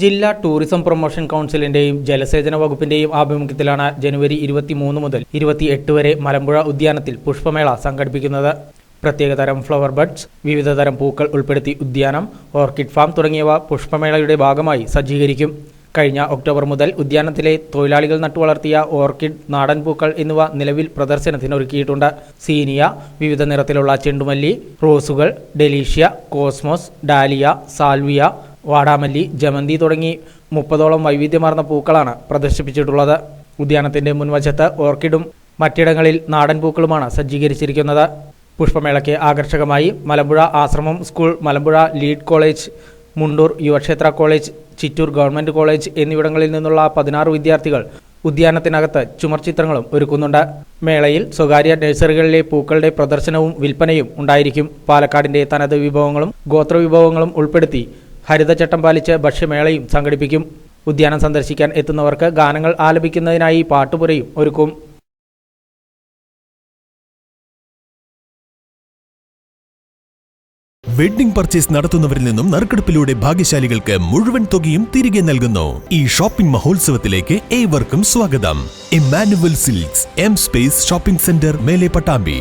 ജില്ലാ tourism promotion കൗൺസിലിന്റെയും ജലസേചന വകുപ്പിന്റെയും ആഭിമുഖ്യത്തിലാണ് ജനുവരി ഇരുപത്തിമൂന്ന് മുതൽ ഇരുപത്തിയെട്ട് വരെ മലമ്പുഴ ഉദ്യാനത്തിൽ പുഷ്പമേള സംഘടിപ്പിക്കുന്നത്. പ്രത്യേകതരം ഫ്ലവർ ബഡ്സ് വിവിധതരം പൂക്കൾ ഉൾപ്പെടുത്തി ഉദ്യാനം ഓർക്കിഡ് ഫാം തുടങ്ങിയവ പുഷ്പമേളയുടെ ഭാഗമായി സജ്ജീകരിക്കും. കഴിഞ്ഞ ഒക്ടോബർ മുതൽ ഉദ്യാനത്തിലെ തൊഴിലാളികൾ നട്ടുവളർത്തിയ ഓർക്കിഡ് നാടൻ പൂക്കൾ എന്നിവ നിലവിൽ പ്രദർശനത്തിനൊരുക്കിയിട്ടുണ്ട്. സീനിയ വിവിധ നിറത്തിലുള്ള ചെണ്ടുമല്ലി റോസുകൾ ഡെലീഷ്യ കോസ്മോസ് ഡാലിയ സാൽവിയ വാടാമല്ലി ജമന്തി തുടങ്ങി മുപ്പതോളം വൈവിധ്യമാർന്ന പൂക്കളാണ് പ്രദർശിപ്പിച്ചിട്ടുള്ളത്. ഉദ്യാനത്തിന്റെ മുൻവശത്ത് ഓർക്കിഡും മറ്റിടങ്ങളിൽ നാടൻ പൂക്കളുമാണ് സജ്ജീകരിച്ചിരിക്കുന്നത്. പുഷ്പമേളയ്ക്ക് ആകർഷകമായി Malampuzha Ashramam school Malampuzha lead college Mundur Yuvakshetra college Chittur government college എന്നിവിടങ്ങളിൽ നിന്നുള്ള പതിനാറ് വിദ്യാർത്ഥികൾ ഉദ്യാനത്തിനകത്ത് ചുമർചിത്രങ്ങളും ഒരുക്കുന്നുണ്ട്. മേളയിൽ സ്വകാര്യ നഴ്സറികളിലെ പൂക്കളുടെ പ്രദർശനവും വിൽപ്പനയും ഉണ്ടായിരിക്കും. പാലക്കാടിന്റെ തനത് വിഭവങ്ങളും ഗോത്രവിഭവങ്ങളും ഉൾപ്പെടുത്തി ഹരിതചട്ടം പാലിച്ച് ഭക്ഷ്യമേളയും സംഘടിപ്പിക്കും. ഉദ്യാനം സന്ദർശിക്കാൻ എത്തുന്നവർക്ക് ഗാനങ്ങൾ ആലപിക്കുന്നതിനായി പാട്ടുപുരയും ഒരുക്കും. വെഡ്ഡിംഗ് പർച്ചേസ് നടത്തുന്നവരിൽ നിന്നും നറുക്കെടുപ്പിലൂടെ ഭാഗ്യശാലികൾക്ക് മുഴുവൻ തുകയും തിരികെ നൽകുന്നു. ഈ ഷോപ്പിംഗ് മഹോത്സവത്തിലേക്ക് ഏവർക്കും സ്വാഗതം. Emmanuel Silks M space shopping centre Mele Pattambi.